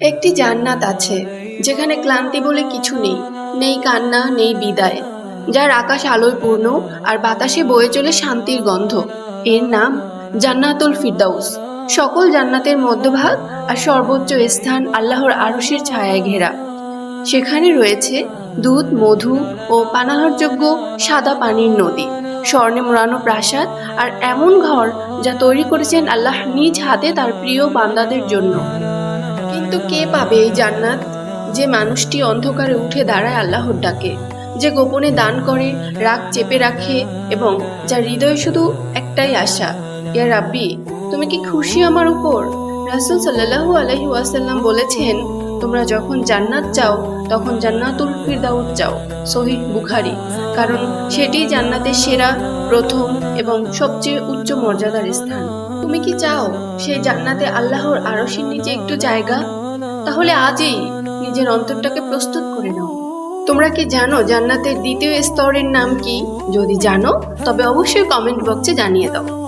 একটি জান্নাত আছে, যেখানে ক্লান্তি বলে কিছু নেই নেই কান্না, নেই বিদায়। যার আকাশ আলোয় পূর্ণ আর বাতাসে বয়ে চলে শান্তির গন্ধ। এর নাম জান্নাতুল ফিরদাউস। সকল জান্নাতের মধ্যভাগ আর সর্বোচ্চ স্থান আল্লাহর আরশের ছায়ায় ঘেরা। সেখানে রয়েছে দুধ, মধু ও পানাহারযোগ্য সাদা পানির নদী, স্বর্ণে মোড়ানো প্রাসাদ আর এমন ঘর যা তৈরি করেছেন আল্লাহ নিজ হাতে তার প্রিয় বান্দাদের জন্য। কিন্তু কে পাবে এই জান্নাত? যে মানুষটি অন্ধকারে উঠে দাঁড়ায় আল্লাহর ডাকে, যে গোপনে দান করে, রাগ চেপে রাখে এবং যার হৃদয়ে শুধু একটাই আশা, ইয়া রাব্বি, তুমি কি খুশি আমার উপর? রাসূল সাল্লাল্লাহু আলাইহি ওয়াসাল্লাম বলেছেন, তোমরা যখন জান্নাত চাও, তখন জান্নাতুল ফিরদাউস চাও। সহিহ বুখারি। কারণ সেটি জান্নাতের সেরা, প্রথম এবং সবচেয়ে উচ্চ মর্যাদার স্থান। তুমি কি চাও সেই জান্নাতে আল্লাহর আরশের নিচে একটু জায়গা? তাহলে আজই নিজের অন্তরটাকে প্রস্তুত করে নাও। তোমরা কি জানো জান্নাতের দ্বিতীয় স্তরের নাম কি? যদি জানো, তবে অবশ্যই কমেন্ট বক্সে জানিয়ে দাও।